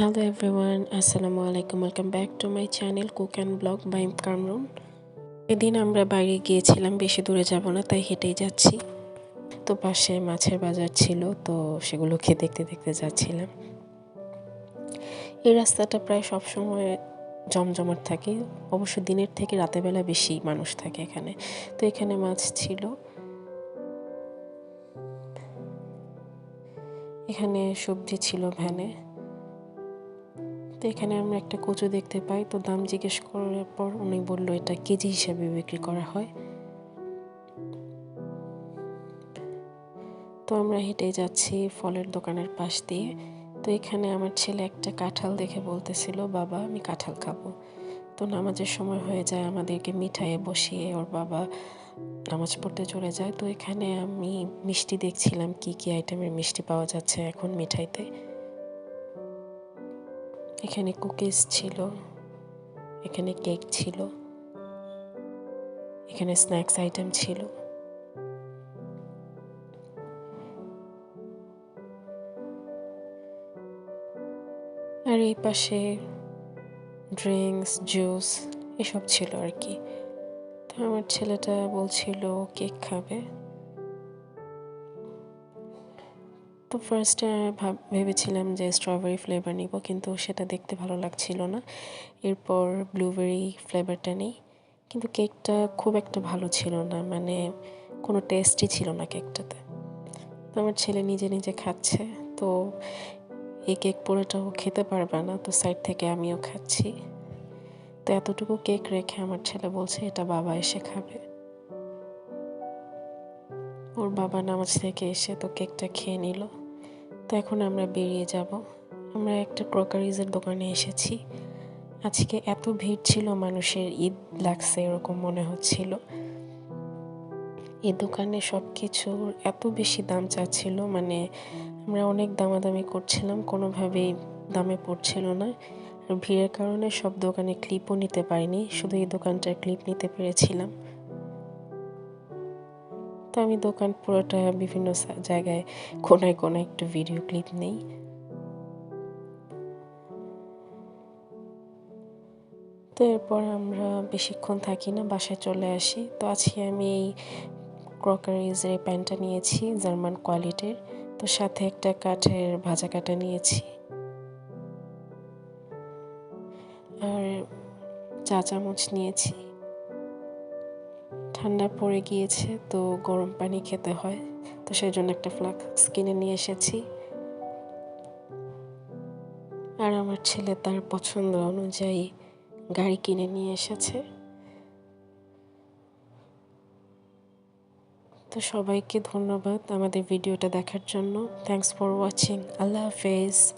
Hello everyone আসসালামু আলাইকুম welcome back to my channel cook and blog by Kamrun এদিন আমরা বাইরে গিয়েছিলাম, বেশি দূরে যাব না, তাই হেঁটেই যাচ্ছি। তো পাশে মাছের বাজার ছিল, তো সেগুলোকে দেখতে দেখতে যাচ্ছিলাম। এই রাস্তাটা প্রায় সবসময় জমজমাট থাকে। অবশ্য দিনের থেকে বেলা বেশি মানুষ থাকে এখানে। তো এখানে মাছ ছিল। এখানে সবজি ছিল ভ্যানে। তো এখানে আমরা একটা কচু দেখতে পাই। তো দাম জিজ্ঞেস করার পর উনি বলল, এটা কেজি হিসাবে বিক্রি করা হয়। তো আমরা হেঁটে যাচ্ছি ফলের দোকানের পাশ দিয়ে। তো এখানে আমার ছেলে একটা কাঁঠাল দেখে বলতেছিল, বাবা, আমি কাঁঠাল খাব। তো নামাজের সময় হয়ে যায়, আমাদেরকে মিঠাইয়ে বসিয়ে ওর বাবা নামাজ পড়তে চলে যায়। তো এখানে আমি মিষ্টি দেখছিলাম, কি কি আইটেমের মিষ্টি পাওয়া যাচ্ছে এখন মিঠাইতে। এখানে কুকিজ ছিল, এখানে কেক ছিল, এখানে স্ন্যাক্স আইটেম ছিল। আর এই পাশে ড্রিঙ্কস, জুস এসব ছিল আর কি। তো আমার ছেলেটা বলছিল, কেক খাবে? তো ফার্স্টে ভাব, ভেবেছিলাম যে স্ট্রবেরি ফ্লেভার নিব, কিন্তু সেটা দেখতে ভালো লাগছিল না। এরপর ব্লুবেরি ফ্লেভারটা নেই। কিন্তু কেকটা খুব একটা ভালো ছিল না মানে কোনো টেস্টই ছিল না কেকটাতে তো আমার ছেলে নিজে নিজে খাচ্ছে, তো এই কেক পুরোটাও খেতে পারবে না, তো সাইড থেকে আমিও খাচ্ছি। তো এতটুকু কেক রেখে আমার ছেলে বলছে, এটা বাবা এসে খাবে। ওর বাবা নামাজ থেকে এসে তো কেকটা খেয়ে নিল। তো এখন আমরা বেরিয়ে যাব। আমরা একটা ক্রকারিজের দোকানে এসেছি। আজকে এত ভিড় ছিল মানুষের, ঈদ লাগছে এরকম মনে হচ্ছিল। এই দোকানে সব কিছুর এত বেশি দাম চাচ্ছিল মানে আমরা অনেক দামাদামি করছিলাম, কোনোভাবেই দামে পড়ছিল না। আর ভিড়ের কারণে সব দোকানে ক্লিপও নিতে পারিনি, শুধু এই দোকানটার ক্লিপ নিতে পেরেছিলাম। আমি দোকান পুরোটা বিভিন্ন জায়গায় কোনায় কোনায় একটু ভিডিও ক্লিপ নেই। তো এরপর আমরা বেশিক্ষণ থাকি না, বাসায় চলে আসি। তো আজকে আমি এই ক্রকারিজের প্যান্টটা নিয়েছি, জার্মান কোয়ালিটির তো সাথে একটা কাঠের ভাজা কাটা নিয়েছি। আর চা চামচ নিয়েছি। ঠান্ডা পড়ে গিয়েছে, তো গরম পানি খেতে হয়। তো সেই জন্য একটা ফ্লাক্স কিনে নিয়ে এসেছি। আর আমার ছেলে তার পছন্দ অনুযায়ী গাড়ি কিনে নিয়ে এসেছে। তো সবাইকে ধন্যবাদ আমাদের ভিডিওটা দেখার জন্য। থ্যাংকস ফর ওয়াচিং আল্লাহ হাফেজ।